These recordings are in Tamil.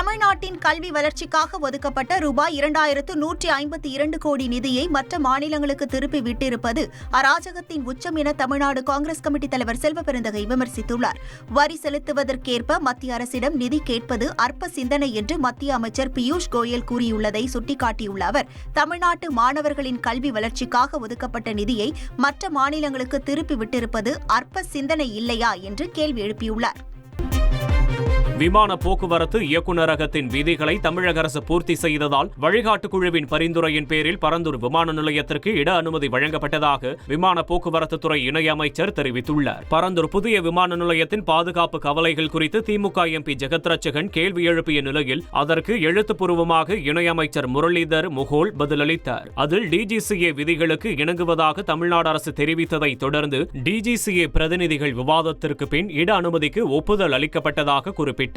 தமிழ்நாட்டின் கல்வி வளர்ச்சிக்காக ஒதுக்கப்பட்ட ரூபாய் இரண்டாயிரத்து நூற்றி ஐம்பத்தி இரண்டு கோடி நிதியை மற்ற மாநிலங்களுக்கு திருப்பி விட்டிருப்பது அராஜகத்தின் உச்சம் என தமிழ்நாடு காங்கிரஸ் கமிட்டி தலைவர் செல்வ பெருந்தகை விமர்சித்துள்ளார். வரி செலுத்துவதற்கேற்ப மத்திய அரசிடம் நிதி கேட்பது அற்ப சிந்தனை என்று மத்திய அமைச்சர் பியூஷ் கோயல் கூறியுள்ளதை சுட்டிக்காட்டியுள்ள அவர் தமிழ்நாட்டு மாணவர்களின் கல்வி வளர்ச்சிக்காக ஒதுக்கப்பட்ட நிதியை மற்ற மாநிலங்களுக்கு திருப்பி விட்டிருப்பது அற்ப சிந்தனை இல்லையா என்று கேள்வி எழுப்பியுள்ளார். விமான போக்குவரத்து இயக்குநரகத்தின் விதிகளை தமிழக அரசு பூர்த்தி செய்ததால் வழிகாட்டு குழுவின் பரிந்துரையின் பேரில் பரந்தூர் விமான நிலையத்திற்கு இட அனுமதி வழங்கப்பட்டதாக விமான போக்குவரத்து துறை இணையமைச்சர் தெரிவித்துள்ளார். பரந்தூர் புதிய விமான நிலையத்தின் பாதுகாப்பு கவலைகள் குறித்து திமுக எம்பி ஜெகத்ரட்சகன் கேள்வி எழுப்பிய நிலையில் அதற்கு எழுத்துப்பூர்வமாக இணையமைச்சர் முரளிதர் முகோல் பதிலளித்தார். அதில் டிஜிசிஏ விதிகளுக்கு இணங்குவதாக தமிழ்நாடு அரசு தெரிவித்ததை தொடர்ந்து டிஜிசிஏ பிரதிநிதிகள் விவாதத்திற்கு பின் இட அனுமதிக்கு ஒப்புதல் அளிக்கப்பட்டதாக குறிப்பிட்டார்.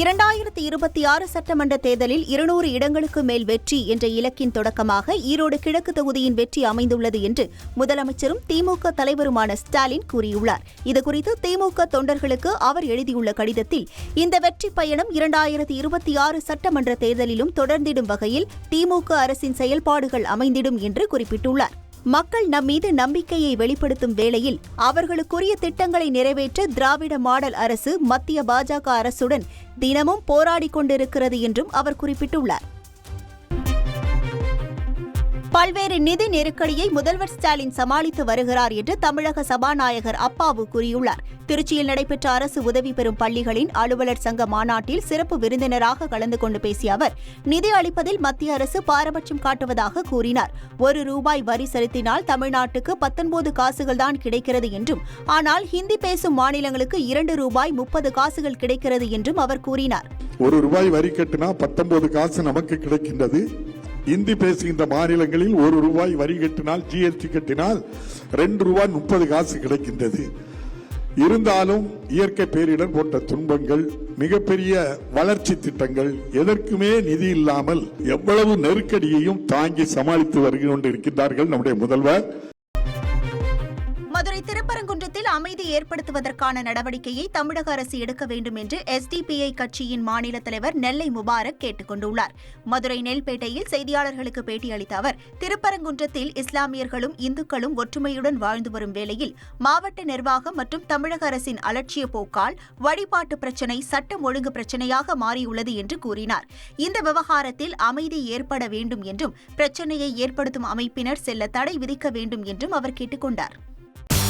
இரண்டாயிரத்தி இருபத்தி ஆறு சட்டமன்ற தேர்தலில் இருநூறு இடங்களுக்கு மேல் வெற்றி என்ற இலக்கின் தொடக்கமாக ஈரோடு கிழக்கு தொகுதியின் வெற்றி அமைந்துள்ளது என்று முதலமைச்சரும் திமுக தலைவருமான ஸ்டாலின் கூறியுள்ளார். இதுகுறித்து திமுக தொண்டர்களுக்கு அவர் எழுதியுள்ள கடிதத்தில் இந்த வெற்றி பயணம் இரண்டாயிரத்தி இருபத்தி ஆறு சட்டமன்ற தேர்தலிலும் தொடர்ந்திடும் வகையில் திமுக அரசின் செயல்பாடுகள் அமைந்திடும் என்று குறிப்பிட்டுள்ளார். மக்கள் நம்மீது நம்பிக்கையை வெளிப்படுத்தும் வேளையில் அவர்களுக்குரிய திட்டங்களை நிறைவேற்ற திராவிட மாடல் அரசு மத்திய பாஜக அரசுடன் தினமும் போராடிக் கொண்டிருக்கிறது என்றும் அவர் குறிப்பிட்டுள்ளார். பல்வேறு நிதி நெருக்கடியை முதல்வர் ஸ்டாலின் சமாளித்து வருகிறார் என்று தமிழக சபாநாயகர் அப்பாவு கூறியுள்ளார். திருச்சியில் நடைபெற்ற அரசு உதவி பெறும் பள்ளிகளின் அலுவலர் சங்க மாநாட்டில் சிறப்பு விருந்தினராக கலந்து கொண்டு பேசிய அவர் நிதி அளிப்பதில் மத்திய அரசு பாரபட்சம் காட்டுவதாக கூறினார். ஒரு ரூபாய் வரி செலுத்தினால் தமிழ்நாட்டுக்கு பத்தொன்பது காசுகள் தான் கிடைக்கிறது என்றும் ஆனால் ஹிந்தி பேசும் மாநிலங்களுக்கு இரண்டு ரூபாய் முப்பது காசுகள் கிடைக்கிறது என்றும் அவர் கூறினார். ஒரு ரூபாய் வரி கட்டினா பத்தொன்பது காசு நமக்கு கிடைக்கின்றது. இந்தி பேசுகின்ற மாநிலங்களில் ஒரு ரூபாய் வரி கட்டினால் ஜிஎஸ்டி கட்டினால் ரெண்டு ரூபாய் முப்பது காசு கிடைக்கின்றது. இருந்தாலும் இயற்கை பேரிடர் போன்ற துன்பங்கள் மிகப்பெரிய வளர்ச்சி திட்டங்கள் எதற்குமே நிதி இல்லாமல் எவ்வளவு நெருக்கடியையும் தாங்கி சமாளித்து வருகின்ற இருக்கின்றார்கள் நம்முடைய முதல்வர். மதுரை திருப்பரங்குன்றத்தில் அமைதி ஏற்படுத்துவதற்கான நடவடிக்கையை தமிழக அரசு எடுக்க வேண்டும் என்று எஸ்டிபிஐ கட்சியின் மாநில தலைவர் நெல்லை முபாரக் கேட்டுக் கொண்டுள்ளார். மதுரை நெல்பேட்டையில் செய்தியாளர்களுக்கு பேட்டியளித்த அவர் திருப்பரங்குன்றத்தில் இஸ்லாமியர்களும் இந்துக்களும் ஒற்றுமையுடன் வாழ்ந்து வரும் வேளையில் மாவட்ட நிர்வாகம் மற்றும் தமிழக அரசின் அலட்சிய போக்கால் வழிபாட்டு பிரச்சினை சட்டம் ஒழுங்கு பிரச்சினையாக மாறியுள்ளது என்று கூறினார். இந்த விவகாரத்தில் அமைதி ஏற்பட வேண்டும் என்றும் பிரச்சினையை ஏற்படுத்தும் அமைப்பினர் செல்ல தடை விதிக்க வேண்டும் என்றும் அவர் கேட்டுக் கொண்டார்.